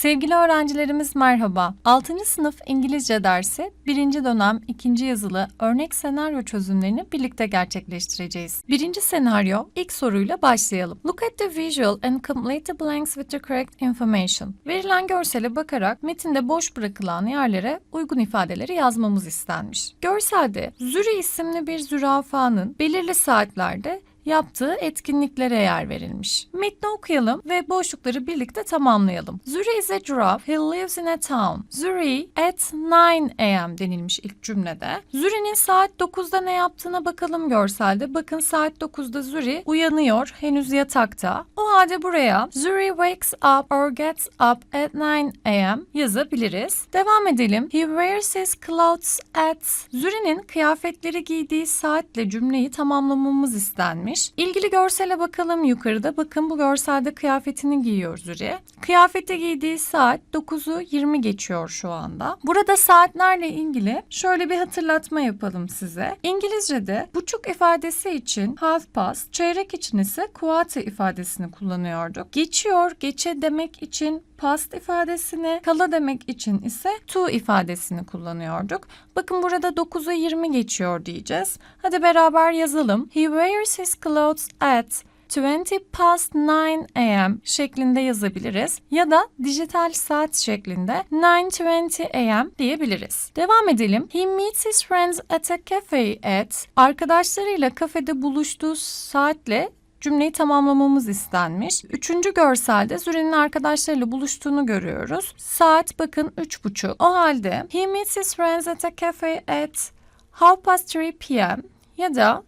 Sevgili öğrencilerimiz merhaba. 6. sınıf İngilizce dersi 1. dönem 2. yazılı örnek senaryo çözümlerini birlikte gerçekleştireceğiz. Birinci senaryo ilk soruyla başlayalım. Look at the visual and complete the blanks with the correct information. Verilen görsele bakarak metinde boş bırakılan yerlere uygun ifadeleri yazmamız istenmiş. Görselde Züri isimli bir zürafanın belirli saatlerde yaptığı etkinliklere yer verilmiş. Metni okuyalım ve boşlukları birlikte tamamlayalım. Zuri is a giraffe. He lives in a town. Zuri at 9 a.m. denilmiş ilk cümlede. Zuri'nin saat 9'da ne yaptığına bakalım görselde. Bakın saat 9'da Zuri uyanıyor. Henüz yatakta. O halde buraya Zuri wakes up or gets up at 9 a.m. yazabiliriz. Devam edelim. He wears his clothes at. Zuri'nin kıyafetleri giydiği saatle cümleyi tamamlamamız istenmiş. İlgili görsele bakalım yukarıda. Bakın bu görselde kıyafetini giyiyor Zuri. Kıyafeti giydiği saat 9'u 20 geçiyor şu anda. Burada saatlerle ilgili şöyle bir hatırlatma yapalım size. İngilizce'de buçuk ifadesi için half past, çeyrek için ise quarter ifadesini kullanıyorduk. Geçiyor, geçe demek için past ifadesini, kala demek için ise to ifadesini kullanıyorduk. Bakın burada 9'a 20 geçiyor diyeceğiz. Hadi beraber yazalım. He wears his clothes at 20 past 9 a.m. şeklinde yazabiliriz ya da dijital saat şeklinde 9:20 a.m. diyebiliriz. Devam edelim. He meets his friends at a cafe at arkadaşlarıyla kafede buluştuğu saatle cümleyi tamamlamamız istenmiş. Üçüncü görselde Züri'nin arkadaşlarıyla buluştuğunu görüyoruz. Saat bakın üç buçuk. O halde he meets his friends at a cafe at half past 3 p.m. ya da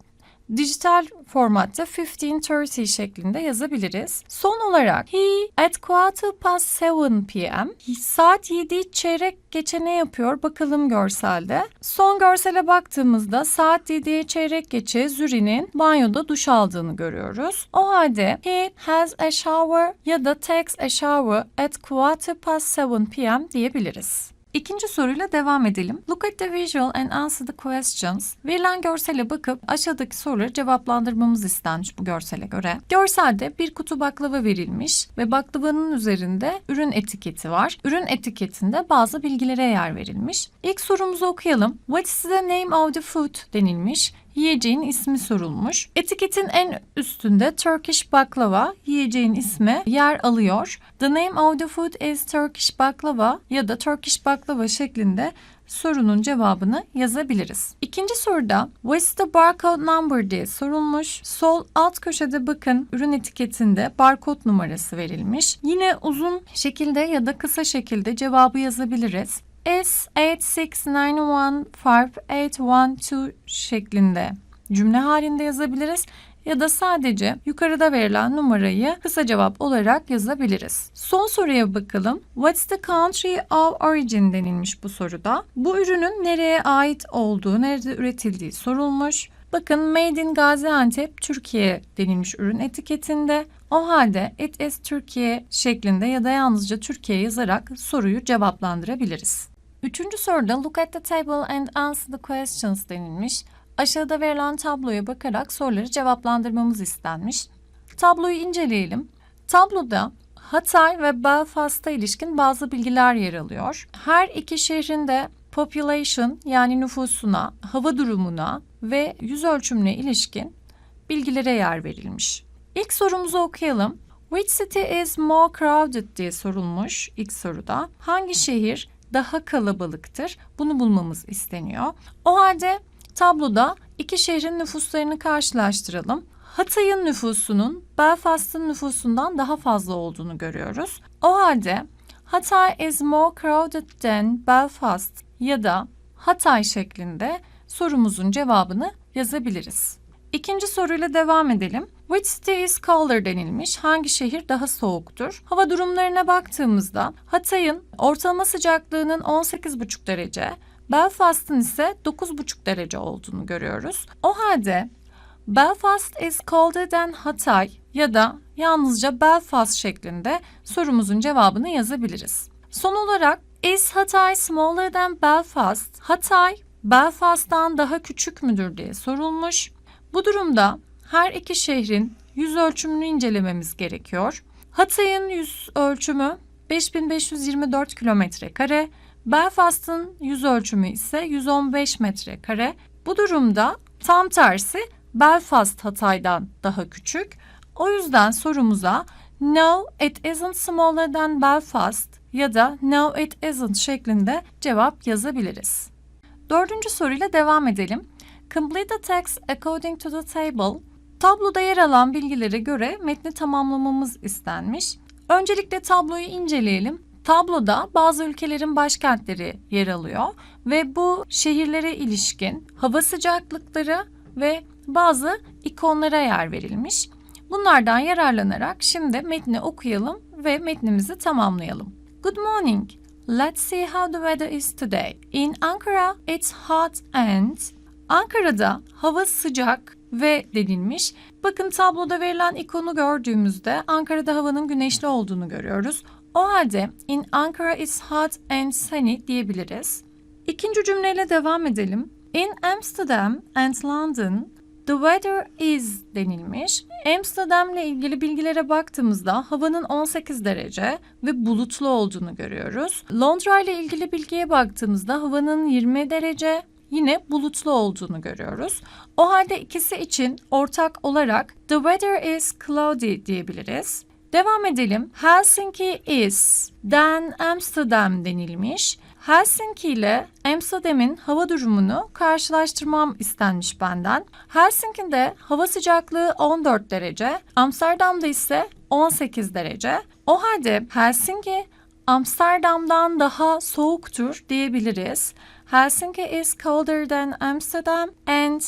dijital formatta 15.30 şeklinde yazabiliriz. Son olarak he at quarter past 7 p.m. Saat 7 çeyrek geçe ne yapıyor bakalım görselde. Son görsele baktığımızda saat 7'ye çeyrek geçe Züri'nin banyoda duş aldığını görüyoruz. O halde he has a shower ya da takes a shower at quarter past 7 p.m. diyebiliriz. İkinci soruyla devam edelim. Look at the visual and answer the questions. Verilen görsele bakıp aşağıdaki soruları cevaplandırmamız istenmiş bu görsele göre. Görselde bir kutu baklava verilmiş ve baklavanın üzerinde ürün etiketi var. Ürün etiketinde bazı bilgilere yer verilmiş. İlk sorumuzu okuyalım. What is the name of the food denilmiş. Yiyeceğin ismi sorulmuş. Etiketin en üstünde Turkish baklava yiyeceğin ismi yer alıyor. The name of the food is Turkish baklava ya da Turkish baklava şeklinde sorunun cevabını yazabiliriz. İkinci soruda What's the barcode number diye sorulmuş. Sol alt köşede bakın ürün etiketinde barkod numarası verilmiş. Yine uzun şekilde ya da kısa şekilde cevabı yazabiliriz. S8691581 şeklinde cümle halinde yazabiliriz ya da sadece yukarıda verilen numarayı kısa cevap olarak yazabiliriz. Son soruya bakalım. What's the country of origin denilmiş bu soruda. Bu ürünün nereye ait olduğu, nerede üretildiği sorulmuş. Bakın Made in Gaziantep Türkiye denilmiş ürün etiketinde. O halde it is Türkiye şeklinde ya da yalnızca Türkiye yazarak soruyu cevaplandırabiliriz. Üçüncü soruda look at the table and answer the questions denilmiş. Aşağıda verilen tabloya bakarak soruları cevaplandırmamız istenmiş. Tabloyu inceleyelim. Tabloda Hatay ve Belfast'a ilişkin bazı bilgiler yer alıyor. Her iki şehrin de population yani nüfusuna, hava durumuna ve yüz ölçümüne ilişkin bilgilere yer verilmiş. İlk sorumuzu okuyalım. Which city is more crowded diye sorulmuş ilk soruda. Hangi şehir daha kalabalıktır? Bunu bulmamız isteniyor. O halde tabloda iki şehrin nüfuslarını karşılaştıralım. Hatay'ın nüfusunun Belfast'ın nüfusundan daha fazla olduğunu görüyoruz. O halde Hatay is more crowded than Belfast ya da Hatay şeklinde sorumuzun cevabını yazabiliriz. İkinci soruyla devam edelim. Which city is colder denilmiş. Hangi şehir daha soğuktur? Hava durumlarına baktığımızda Hatay'ın ortalama sıcaklığının 18,5 derece, Belfast'ın ise 9,5 derece olduğunu görüyoruz. O halde Belfast is colder than Hatay ya da yalnızca Belfast şeklinde sorumuzun cevabını yazabiliriz. Son olarak is Hatay smaller than Belfast? Hatay Belfast'tan daha küçük müdür diye sorulmuş. Bu durumda her iki şehrin yüz ölçümünü incelememiz gerekiyor. Hatay'ın yüz ölçümü 5524 kilometre kare. Belfast'ın yüz ölçümü ise 115 metre kare. Bu durumda tam tersi Belfast Hatay'dan daha küçük. O yüzden sorumuza No it isn't smaller than Belfast ya da No it isn't şeklinde cevap yazabiliriz. Dördüncü soruyla devam edelim. Complete the text according to the table. Tabloda yer alan bilgilere göre metni tamamlamamız istenmiş. Öncelikle tabloyu inceleyelim. Tabloda bazı ülkelerin başkentleri yer alıyor ve bu şehirlere ilişkin hava sıcaklıkları ve bazı ikonlara yer verilmiş. Bunlardan yararlanarak şimdi metni okuyalım ve metnimizi tamamlayalım. Good morning. Let's see how the weather is today. In Ankara it's hot and Ankara'da hava sıcak ve denilmiş. Bakın tabloda verilen ikonu gördüğümüzde Ankara'da havanın güneşli olduğunu görüyoruz. O halde in Ankara is hot and sunny diyebiliriz. İkinci cümleyle devam edelim. In Amsterdam and London the weather is denilmiş. Amsterdam ile ilgili bilgilere baktığımızda havanın 18 derece ve bulutlu olduğunu görüyoruz. Londra ile ilgili bilgiye baktığımızda havanın 20 derece yine bulutlu olduğunu görüyoruz. O halde ikisi için ortak olarak the weather is cloudy diyebiliriz. Devam edelim. Helsinki is then Amsterdam denilmiş. Helsinki ile Amsterdam'in hava durumunu karşılaştırmam istenmiş benden. Helsinki'de hava sıcaklığı 14 derece, Amsterdam'da ise 18 derece. O halde Helsinki Amsterdam'dan daha soğuktur diyebiliriz. Helsinki is colder than Amsterdam and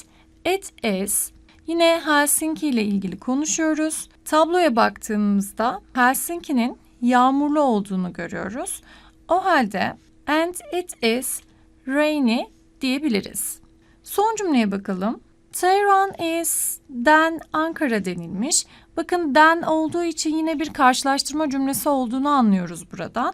it is Yine Helsinki ile ilgili konuşuyoruz. Tabloya baktığımızda Helsinki'nin yağmurlu olduğunu görüyoruz. O halde and it is rainy diyebiliriz. Son cümleye bakalım. Tehran is then Ankara denilmiş. Bakın then olduğu için yine bir karşılaştırma cümlesi olduğunu anlıyoruz buradan.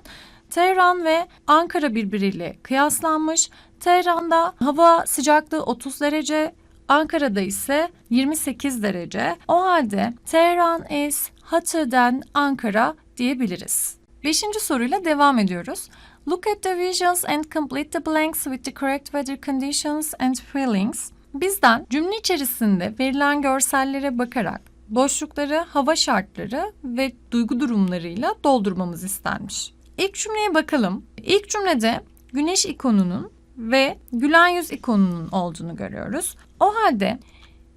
Tehran ve Ankara birbiriyle kıyaslanmış. Tehran'da hava sıcaklığı 30 derece, Ankara'da ise 28 derece. O halde Tehran is hotter than Ankara diyebiliriz. Beşinci soruyla devam ediyoruz. Look at the visuals and complete the blanks with the correct weather conditions and feelings. Bizden cümle içerisinde verilen görsellere bakarak boşlukları hava şartları ve duygu durumlarıyla doldurmamız istenmiş. İlk cümleye bakalım. İlk cümlede güneş ikonunun ve gülen yüz ikonunun olduğunu görüyoruz. O halde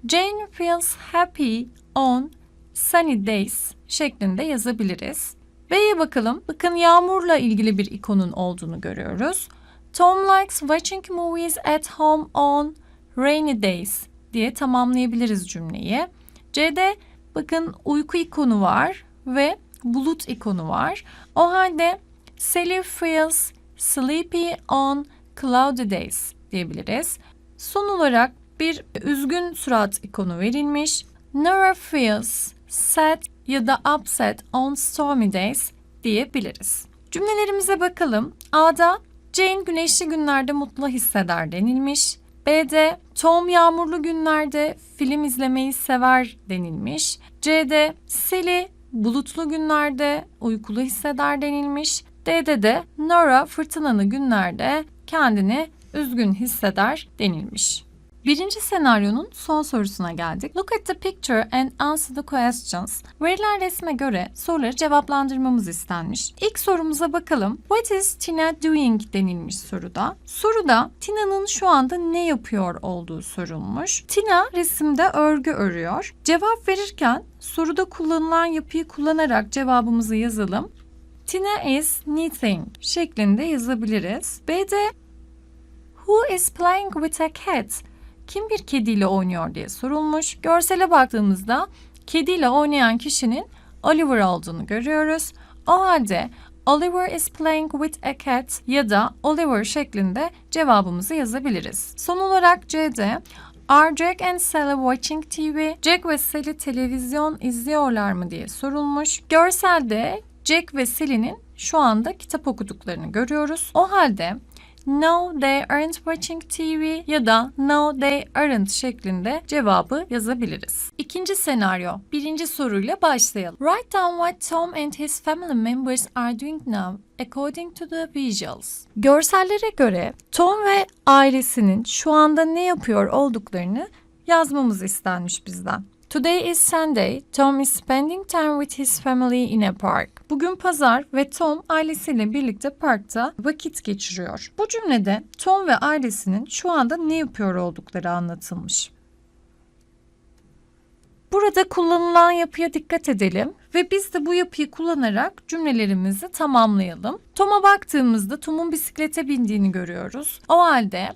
Jane feels happy on sunny days şeklinde yazabiliriz. B'ye bakalım. Bakın yağmurla ilgili bir ikonun olduğunu görüyoruz. Tom likes watching movies at home on rainy days diye tamamlayabiliriz cümleyi. C'de bakın uyku ikonu var ve bulut ikonu var. O halde Sally feels sleepy on cloudy days diyebiliriz. Son olarak bir üzgün surat ikonu verilmiş. Nora feels sad ya da upset on stormy days diyebiliriz. Cümlelerimize bakalım. A'da Jane güneşli günlerde mutlu hisseder denilmiş. B'de Tom yağmurlu günlerde film izlemeyi sever denilmiş. C'de Sally bulutlu günlerde uykulu hisseder denilmiş. D'de de Nora fırtınalı günlerde kendini üzgün hisseder denilmiş. Birinci senaryonun son sorusuna geldik. Look at the picture and answer the questions. Verilen resme göre soruları cevaplandırmamız istenmiş. İlk sorumuza bakalım. What is Tina doing denilmiş soruda. Soruda Tina'nın şu anda ne yapıyor olduğu sorulmuş. Tina resimde örgü örüyor. Cevap verirken soruda kullanılan yapıyı kullanarak cevabımızı yazalım. Tina is knitting şeklinde yazabiliriz. B'de Who is playing with a cat? Kim bir kediyle oynuyor diye sorulmuş. Görsele baktığımızda kediyle oynayan kişinin Oliver olduğunu görüyoruz. O halde Oliver is playing with a cat ya da Oliver şeklinde cevabımızı yazabiliriz. Son olarak C'de Are Jack and Sally watching TV? Jack ve Sally televizyon izliyorlar mı diye sorulmuş. Görselde Jack ve Sally'nin şu anda kitap okuduklarını görüyoruz. O halde No, they aren't watching TV ya da No, they aren't şeklinde cevabı yazabiliriz. İkinci senaryo. Birinci soruyla başlayalım. Write down what Tom and his family members are doing now according to the visuals. Görsellere göre Tom ve ailesinin şu anda ne yapıyor olduklarını yazmamız istenmiş bizden. Today is Sunday. Tom is spending time with his family in a park. Bugün pazar ve Tom ailesiyle birlikte parkta vakit geçiriyor. Bu cümlede Tom ve ailesinin şu anda ne yapıyor oldukları anlatılmış. Burada kullanılan yapıya dikkat edelim ve biz de bu yapıyı kullanarak cümlelerimizi tamamlayalım. Tom'a baktığımızda Tom'un bisiklete bindiğini görüyoruz. O halde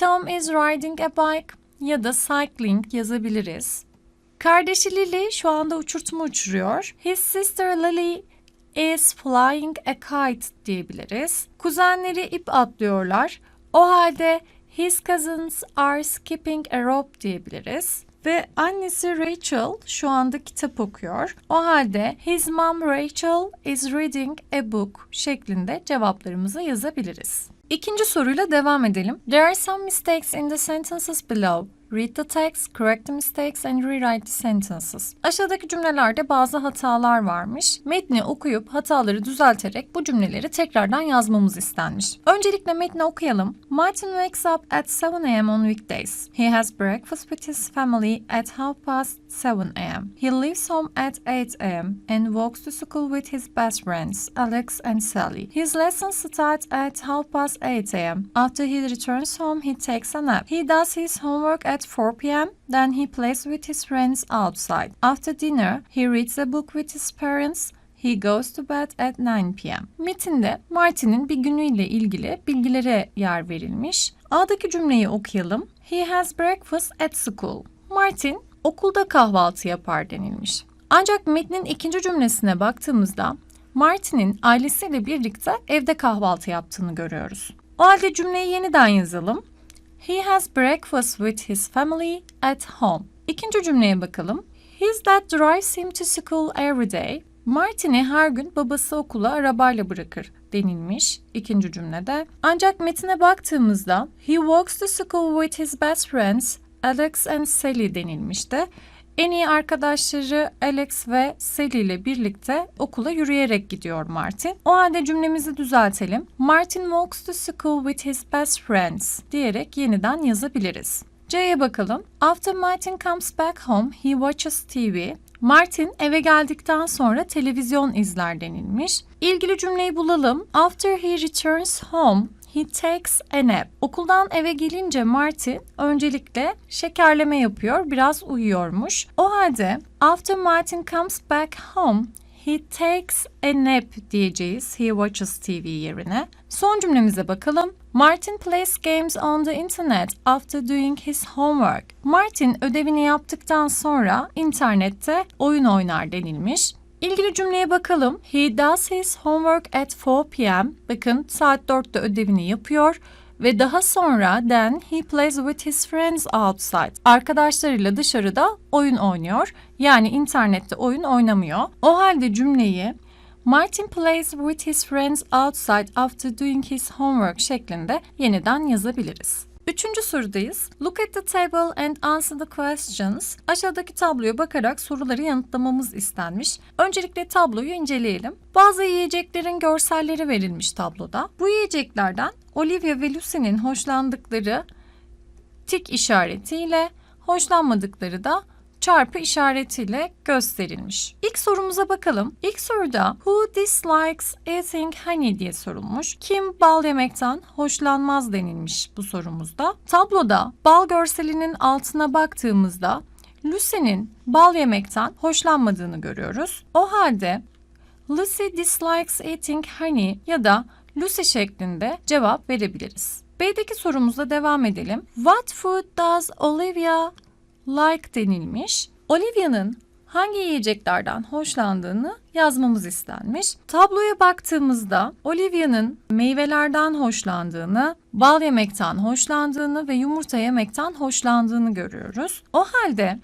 Tom is riding a bike ya da cycling yazabiliriz. Kardeşi Lily şu anda uçurtma uçuruyor. His sister Lily is flying a kite diyebiliriz. Kuzenleri ip atlıyorlar. O halde his cousins are skipping a rope diyebiliriz. Ve annesi Rachel şu anda kitap okuyor. O halde his mom Rachel is reading a book şeklinde cevaplarımızı yazabiliriz. İkinci soruyla devam edelim. There are some mistakes in the sentences below. Read the text, correct the mistakes and rewrite the sentences. Aşağıdaki cümlelerde bazı hatalar varmış. Metni okuyup hataları düzelterek bu cümleleri tekrardan yazmamız istenmiş. Öncelikle metni okuyalım. Martin wakes up at 7 a.m. on weekdays. He has breakfast with his family at half past 7 a.m. He leaves home at 8 a.m. and walks to school with his best friends, Alex and Sally. His lessons start at half past 8 a.m. After he returns home, he takes a nap. He does his homework at 4 p.m. Then he plays with his friends outside. After dinner, he reads a book with his parents. He goes to bed at 9 p.m. Metinde Martin'in bir günüyle ilgili bilgilere yer verilmiş. A'daki cümleyi okuyalım. He has breakfast at school. Martin okulda kahvaltı yapar denilmiş. Ancak metnin ikinci cümlesine baktığımızda Martin'in ailesiyle birlikte evde kahvaltı yaptığını görüyoruz. O halde cümleyi yeniden yazalım. He has breakfast with his family at home. İkinci cümleye bakalım. His dad drives him to school every day. Martin'i her gün babası okula arabayla bırakır denilmiş ikinci cümlede. Ancak metine baktığımızda he walks to school with his best friends Alex and Sally denilmişti. En iyi arkadaşları Alex ve Sally ile birlikte okula yürüyerek gidiyor Martin. O halde cümlemizi düzeltelim. Martin walks to school with his best friends diyerek yeniden yazabiliriz. C'ye bakalım. After Martin comes back home, he watches TV. Martin eve geldikten sonra televizyon izler denilmiş. İlgili cümleyi bulalım. After he returns home, He takes a nap. Okuldan eve gelince Martin öncelikle şekerleme yapıyor, biraz uyuyormuş. O halde after Martin comes back home, he takes a nap diyeceğiz. He watches TV yerine. Son cümlemize bakalım. Martin plays games on the internet after doing his homework. Martin ödevini yaptıktan sonra internette oyun oynar denilmiş. İlgili cümleye bakalım. He does his homework at 4 p.m. Bakın saat 4'te ödevini yapıyor ve daha sonra then he plays with his friends outside. Arkadaşlarıyla dışarıda oyun oynuyor. Yani internette oyun oynamıyor. O halde cümleyi Martin plays with his friends outside after doing his homework şeklinde yeniden yazabiliriz. Üçüncü sorudayız. Look at the table and answer the questions. Aşağıdaki tabloya bakarak soruları yanıtlamamız istenmiş. Öncelikle tabloyu inceleyelim. Bazı yiyeceklerin görselleri verilmiş tabloda. Bu yiyeceklerden Olivia ve Lucy'nin hoşlandıkları tik işaretiyle, hoşlanmadıkları da çarpı işaretiyle gösterilmiş. İlk sorumuza bakalım. İlk soruda who dislikes eating honey diye sorulmuş. Kim bal yemekten hoşlanmaz denilmiş bu sorumuzda. Tabloda bal görselinin altına baktığımızda Lucy'nin bal yemekten hoşlanmadığını görüyoruz. O halde Lucy dislikes eating honey ya da Lucy şeklinde cevap verebiliriz. B'deki sorumuzla devam edelim. What food does Olivia like denilmiş. Olivia'nın hangi yiyeceklerden hoşlandığını yazmamız istenmiş. Tabloya baktığımızda Olivia'nın meyvelerden hoşlandığını, bal yemekten hoşlandığını ve yumurta yemekten hoşlandığını görüyoruz. O halde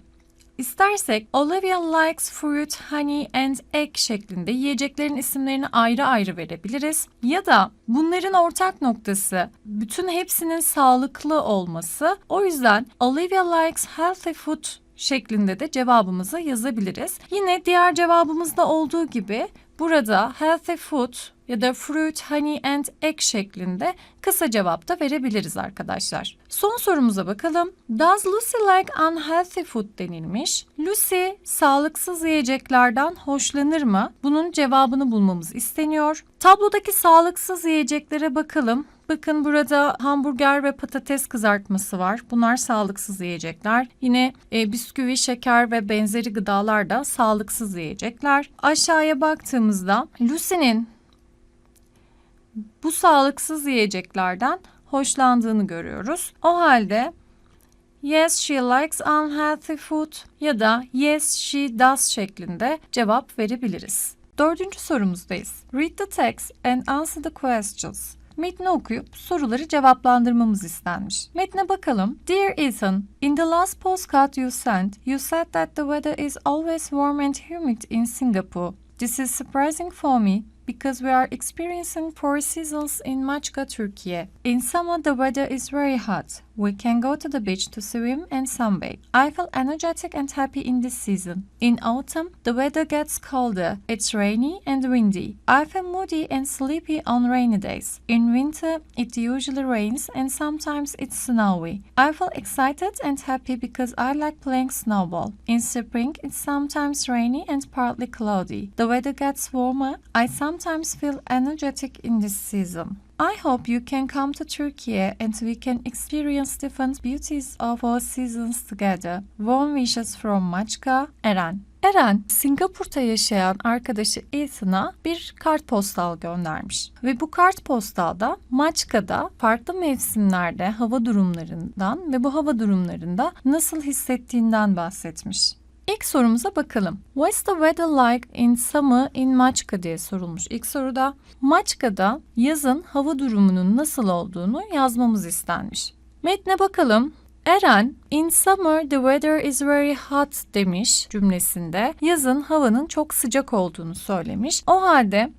İstersek Olivia likes fruit, honey and egg şeklinde yiyeceklerin isimlerini ayrı ayrı verebiliriz. Ya da bunların ortak noktası bütün hepsinin sağlıklı olması. O yüzden Olivia likes healthy food şeklinde de cevabımızı yazabiliriz. Yine diğer cevabımızda olduğu gibi burada healthy food ya da fruit, honey and egg şeklinde kısa cevap da verebiliriz arkadaşlar. Son sorumuza bakalım. Does Lucy like unhealthy food denilmiş. Lucy sağlıksız yiyeceklerden hoşlanır mı? Bunun cevabını bulmamız isteniyor. Tablodaki sağlıksız yiyeceklere bakalım. Bakın burada hamburger ve patates kızartması var. Bunlar sağlıksız yiyecekler. Yine e, bisküvi, şeker ve benzeri gıdalar da sağlıksız yiyecekler. Aşağıya baktığımızda Lucy'nin bu sağlıksız yiyeceklerden hoşlandığını görüyoruz. O halde Yes, she likes unhealthy food ya da Yes, she does şeklinde cevap verebiliriz. Dördüncü sorumuzdayız. Read the text and answer the questions. Metni okuyup soruları cevaplandırmamız istenmiş. Metne bakalım. Dear Ethan, in the last postcard you sent, you said that the weather is always warm and humid in Singapore. This is surprising for me because we are experiencing four seasons in Machka, Turkey. In summer, the weather is very hot. We can go to the beach to swim and sunbathe. I feel energetic and happy in this season. In autumn, the weather gets colder. It's rainy and windy. I feel moody and sleepy on rainy days. In winter, it usually rains and sometimes it's snowy. I feel excited and happy because I like playing snowball. In spring, it's sometimes rainy and partly cloudy. The weather gets warmer. I sometimes feel energetic in this season. I hope you can come to Turkey and we can experience different beauties of all seasons together. Warm wishes from Machka, Eren. Eren, Singapur'da yaşayan arkadaşı Ethan'a bir kartpostal göndermiş. Ve bu kartpostalda Maçka'da farklı mevsimlerde hava durumlarından ve bu hava durumlarında nasıl hissettiğinden bahsetmiş. İlk sorumuza bakalım. What's the weather like in summer in Maçka diye sorulmuş. İlk soruda Maçka'da yazın hava durumunun nasıl olduğunu yazmamız istenmiş. Metne bakalım. Eren, in summer the weather is very hot demiş cümlesinde. Yazın havanın çok sıcak olduğunu söylemiş. O halde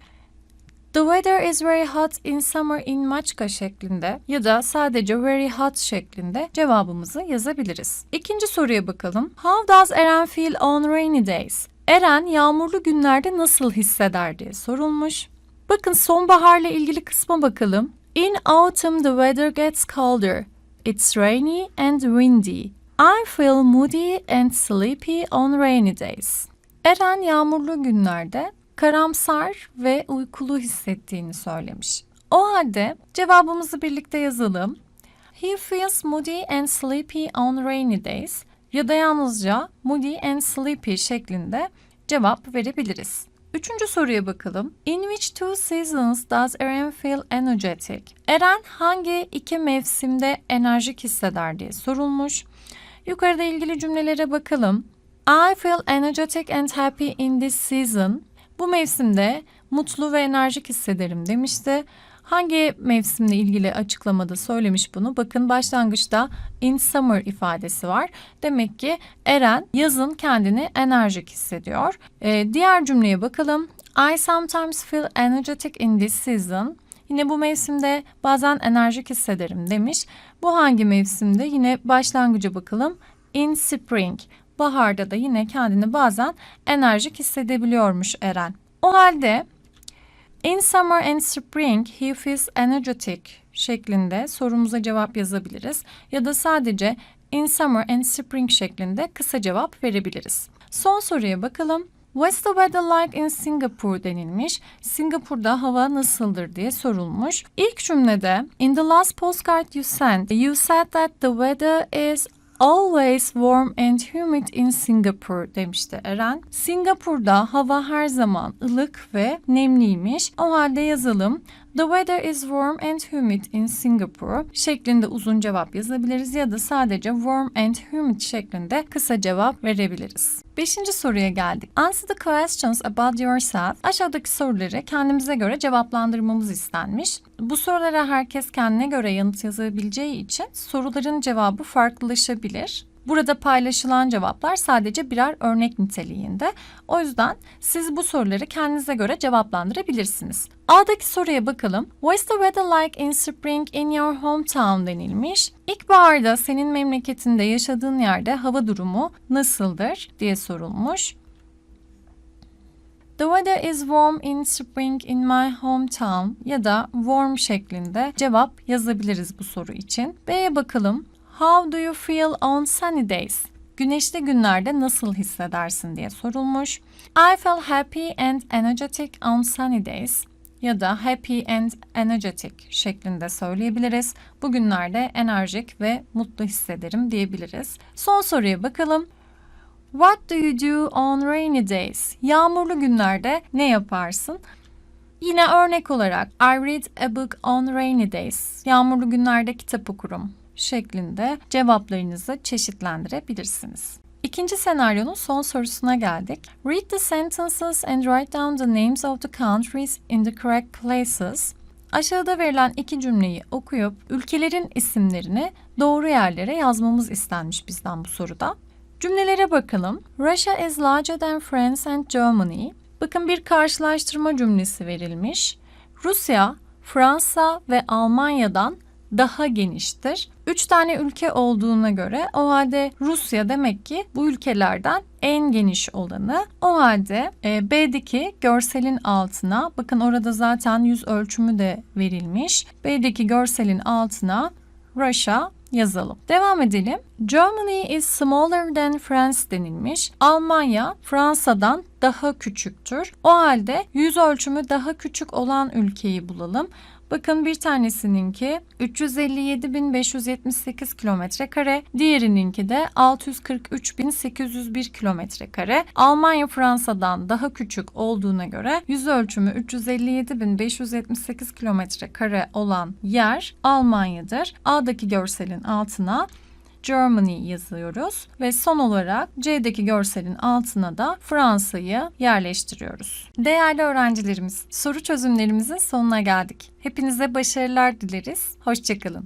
The weather is very hot in summer in Maçka şeklinde ya da sadece very hot şeklinde cevabımızı yazabiliriz. İkinci soruya bakalım. How does Eren feel on rainy days? Eren yağmurlu günlerde nasıl hisseder diye sorulmuş. Bakın sonbaharla ilgili kısma bakalım. In autumn the weather gets colder. It's rainy and windy. I feel moody and sleepy on rainy days. Eren yağmurlu günlerde karamsar ve uykulu hissettiğini söylemiş. O halde cevabımızı birlikte yazalım. He feels moody and sleepy on rainy days ya da yalnızca moody and sleepy şeklinde cevap verebiliriz. Üçüncü soruya bakalım. In which two seasons does Eren feel energetic? Eren hangi iki mevsimde enerjik hisseder diye sorulmuş. Yukarıda ilgili cümlelere bakalım. I feel energetic and happy in this season. Bu mevsimde mutlu ve enerjik hissederim demişti. Hangi mevsimle ilgili açıklamada söylemiş bunu? Bakın başlangıçta in summer ifadesi var. Demek ki Eren yazın kendini enerjik hissediyor. Ee, diğer cümleye bakalım. I sometimes feel energetic in this season. Yine bu mevsimde bazen enerjik hissederim demiş. Bu hangi mevsimde? Yine başlangıca bakalım. In spring. Baharda da yine kendini bazen enerjik hissedebiliyormuş Eren. O halde in summer and spring he feels energetic şeklinde sorumuza cevap yazabiliriz. Ya da sadece in summer and spring şeklinde kısa cevap verebiliriz. Son soruya bakalım. What's the weather like in Singapore denilmiş. Singapur'da hava nasıldır diye sorulmuş. İlk cümlede in the last postcard you sent, you said that the weather is always warm and humid in Singapore demişti Eren. Singapur'da hava her zaman ılık ve nemliymiş. O halde yazalım. The weather is warm and humid in Singapore şeklinde uzun cevap yazabiliriz ya da sadece warm and humid şeklinde kısa cevap verebiliriz. Beşinci soruya geldik. Answer the questions about yourself. Aşağıdaki soruları kendimize göre cevaplandırmamız istenmiş. Bu sorulara herkes kendine göre yanıt yazabileceği için soruların cevabı farklılaşabilir. Burada paylaşılan cevaplar sadece birer örnek niteliğinde. O yüzden siz bu soruları kendinize göre cevaplandırabilirsiniz. A'daki soruya bakalım. What's the weather like in spring in your hometown denilmiş. İlkbaharda senin memleketinde yaşadığın yerde hava durumu nasıldır diye sorulmuş. The weather is warm in spring in my hometown ya da warm şeklinde cevap yazabiliriz bu soru için. B'ye bakalım. How do you feel on sunny days? Güneşli günlerde nasıl hissedersin diye sorulmuş. I feel happy and energetic on sunny days ya da happy and energetic şeklinde söyleyebiliriz. Bugünlerde enerjik ve mutlu hissederim diyebiliriz. Son soruya bakalım. What do you do on rainy days? Yağmurlu günlerde ne yaparsın? Yine örnek olarak I read a book on rainy days. Yağmurlu günlerde kitap okurum şeklinde cevaplarınızı çeşitlendirebilirsiniz. İkinci senaryonun son sorusuna geldik. Read the sentences and write down the names of the countries in the correct places. Aşağıda verilen iki cümleyi okuyup ülkelerin isimlerini doğru yerlere yazmamız istenmiş bizden bu soruda. Cümlelere bakalım. Russia is larger than France and Germany. Bakın bir karşılaştırma cümlesi verilmiş. Rusya, Fransa ve Almanya'dan daha geniştir. Üç tane ülke olduğuna göre o halde Rusya demek ki bu ülkelerden en geniş olanı. O halde e, B'deki görselin altına bakın orada zaten yüz ölçümü de verilmiş. B'deki görselin altına Russia yazalım. Devam edelim. Germany is smaller than France denilmiş. Almanya Fransa'dan daha küçüktür. O halde yüz ölçümü daha küçük olan ülkeyi bulalım. Bakın bir tanesininki 357.578 kilometre kare, diğerininki de 643.801 kilometre kare. Almanya Fransa'dan daha küçük olduğuna göre yüz ölçümü 357.578 kilometre kare olan yer Almanya'dır. A'daki görselin altına Germany yazıyoruz ve son olarak C'deki görselin altına da Fransa'yı yerleştiriyoruz. Değerli öğrencilerimiz, soru çözümlerimizin sonuna geldik. Hepinize başarılar dileriz. Hoşçakalın.